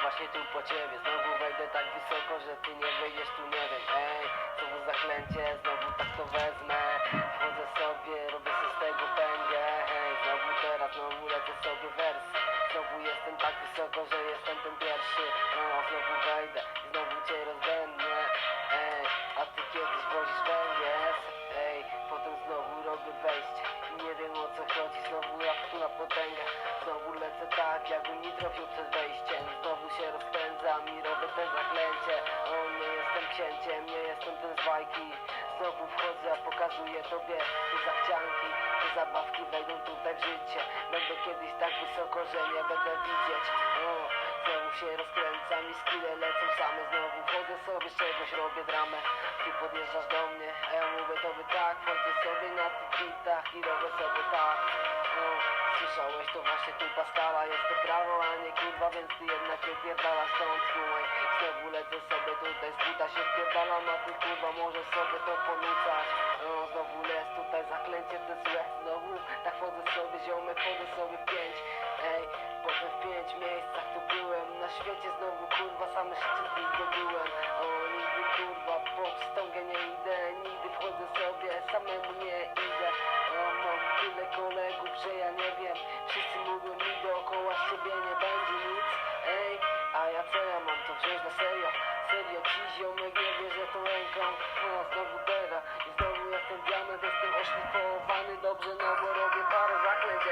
właśnie tu po ciebie. Znowu wejdę tak wysoko, że ty nie wejdziesz tu, nie wiem Ej, znowu zaklęcie, znowu tak to wezmę. Wchodzę sobie, robię sobie z tego pęgę Ej, znowu teraz, znowu lecę sobie wers. Znowu jestem tak wysoko, że jestem ten pierwszy. No, znowu wejdę znowu cię rozbędę Ej, a ty kiedyś wozisz węgiel Ej, potem znowu robię wejście nie wiem o co chodzi, znowu jak tu na potęgę. Znowu lecę tak, jakbym mi trafił przed wejściem Znowu się rozpędzam i robię te zaklęcie. O, nie jestem księciem, nie jestem ten z bajki. Znowu wchodzę, a pokazuję tobie. Te zachcianki Te zabawki wejdą tutaj w życie. Będę kiedyś tak wysoko, że nie będę widzieć. O, znowu się rozkręcam i skille lecą same. Znowu wchodzę sobie, z czegoś robię dramę. Ty podjeżdżasz do mnie, a ja mówię tak Wchodzę sobie na tych bitach i robię sobie tak. O, Słyszałeś to właśnie tu Pascala Jest to prawo, a nie kurwa, więc ty jednak wypierdalasz stąd Słuchaj, znowu lecę sobie tutaj z buta się wpierdalam A ty kurwa możesz sobie to ponucać o, Znowu jest tutaj zaklęcie te złe. Znowu tak wchodzę sobie ziomek, wchodzę sobie w pięć. Ej, potem w pięć miejscach tu byłem. Na świecie znowu kurwa same szczyty zdobyłem O, nigdy kurwa po wstągę że ja nie wiem. Wszyscy mówią mi dookoła z ciebie nie będzie nic. Ej, a ja co ja mam to wziąć na serio? Serio, ci ziomek nie wierzę tą ręką O, znowu teraz i znowu jak ten diament Jestem oszlifowany. Dobrze, no bo robię parę zaklęć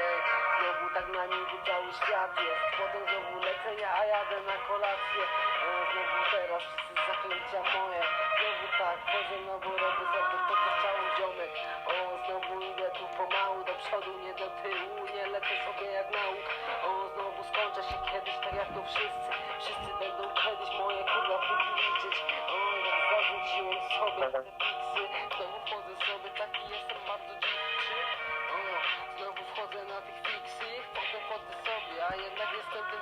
znowu tak na niby cały świat jest. Potem znowu lecę ja, a jadę na kolację. O, Znowu teraz wszyscy zaklęcia moje. Znowu tak, wchodzę, no bo robię sobie to co chciałem ziomek. O, przodu, nie do tyłu Nie lecę sobie jak nauk. O, znowu skończę się kiedyś tak jak to wszyscy. Wszyscy będą kiedyś moje kurwa buki liczyć. O, jak zarzuciłem sobie te piksy Znowu wchodzę sobie, taki jestem bardzo dziwczy. O, znowu wchodzę na tych fiksy Potem wchodzę sobie, a jednak jestem ten